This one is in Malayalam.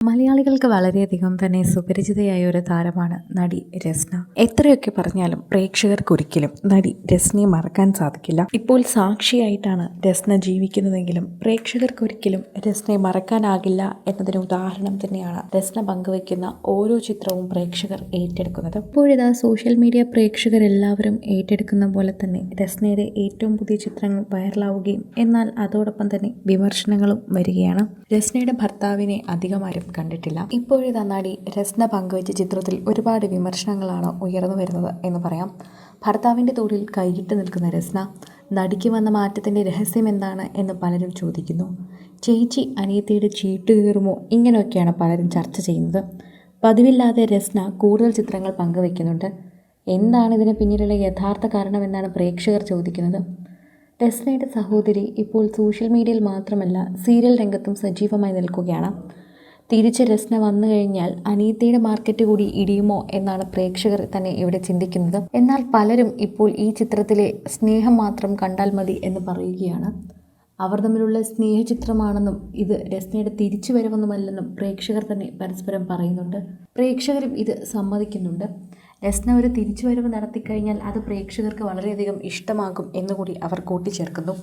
മലയാളികൾക്ക് വളരെയധികം തന്നെ സുപരിചിതയായ ഒരു താരമാണ് നടി രസ്ന. എത്രയൊക്കെ പറഞ്ഞാലും പ്രേക്ഷകർക്കൊരിക്കലും നടി രസ്നയെ മറക്കാൻ സാധിക്കില്ല. ഇപ്പോൾ സാക്ഷിയായിട്ടാണ് രസ്ന ജീവിക്കുന്നതെങ്കിലും പ്രേക്ഷകർക്കൊരിക്കലും രസ്നയെ മറക്കാനാകില്ല എന്നതിന് ഉദാഹരണം തന്നെയാണ് രസ്ന പങ്കുവയ്ക്കുന്ന ഓരോ ചിത്രവും പ്രേക്ഷകർ ഏറ്റെടുക്കുന്നത്. ഇപ്പോഴിതാ സോഷ്യൽ മീഡിയ പ്രേക്ഷകർ പ്രേക്ഷകരെല്ലാവരും ഏറ്റെടുക്കുന്ന പോലെ തന്നെ രസ്നയുടെ ഏറ്റവും പുതിയ ചിത്രങ്ങൾ വൈറലാവുകയും എന്നാൽ അതോടൊപ്പം തന്നെ വിമർശനങ്ങളും വരികയാണ്. രസ്നയുടെ ഭർത്താവിനെ അധികമാരും കണ്ടിട്ടില്ല. ഇപ്പോഴിതാ നടി രസ്ന പങ്കുവച്ച ചിത്രത്തിൽ ഒരുപാട് വിമർശനങ്ങളാണ് ഉയർന്നു വരുന്നത് എന്ന് പറയാം. ഭർത്താവിന്റെ തോളിൽ കൈയിട്ട് നിൽക്കുന്ന രസ്ന നടിക്ക് വന്ന മാറ്റത്തിന്റെ രഹസ്യം എന്താണ് എന്ന് പലരും ചോദിക്കുന്നു. ചേച്ചി അനിയത്തിയുടെ ചീട്ട് കീറുമോ? ഇങ്ങനെയൊക്കെയാണ് പലരും ചർച്ച ചെയ്യുന്നത്. പതിവില്ലാതെ രസ്ന കൂടുതൽ ചിത്രങ്ങൾ പങ്കുവയ്ക്കുന്നുണ്ട് എന്താണ് ഇതിന് പിന്നിലുള്ള യഥാർത്ഥ കാരണമെന്നാണ് പ്രേക്ഷകർ ചോദിക്കുന്നത്. രസ്നയുടെ സഹോദരി ഇപ്പോൾ സോഷ്യൽ മീഡിയയിൽ മാത്രമല്ല സീരിയൽ രംഗത്തും സജീവമായി നിൽക്കുകയാണ്. തിരിച്ച് രസ്ന വന്നു കഴിഞ്ഞാൽ അനീതയുടെ മാർക്കറ്റ് കൂടി ഇടിയുമോ എന്നാണ് പ്രേക്ഷകർ തന്നെ ഇവിടെ ചിന്തിക്കുന്നത്. എന്നാൽ പലരും ഇപ്പോൾ ഈ ചിത്രത്തിലെ സ്നേഹം മാത്രം കണ്ടാൽ മതി എന്ന് പറയുകയാണ്. അവർ തമ്മിലുള്ള സ്നേഹചിത്രമാണെന്നും ഇത് രസ്നയുടെ തിരിച്ചു വരവൊന്നുമല്ലെന്നും പ്രേക്ഷകർ തന്നെ പരസ്പരം പറയുന്നുണ്ട്. പ്രേക്ഷകരും ഇത് സമ്മതിക്കുന്നുണ്ട്. രസ്ന ഒരു തിരിച്ചുവരവ് നടത്തിക്കഴിഞ്ഞാൽ അത് പ്രേക്ഷകർക്ക് വളരെയധികം ഇഷ്ടമാകും എന്നുകൂടി അവർ കൂട്ടിച്ചേർക്കുന്നു.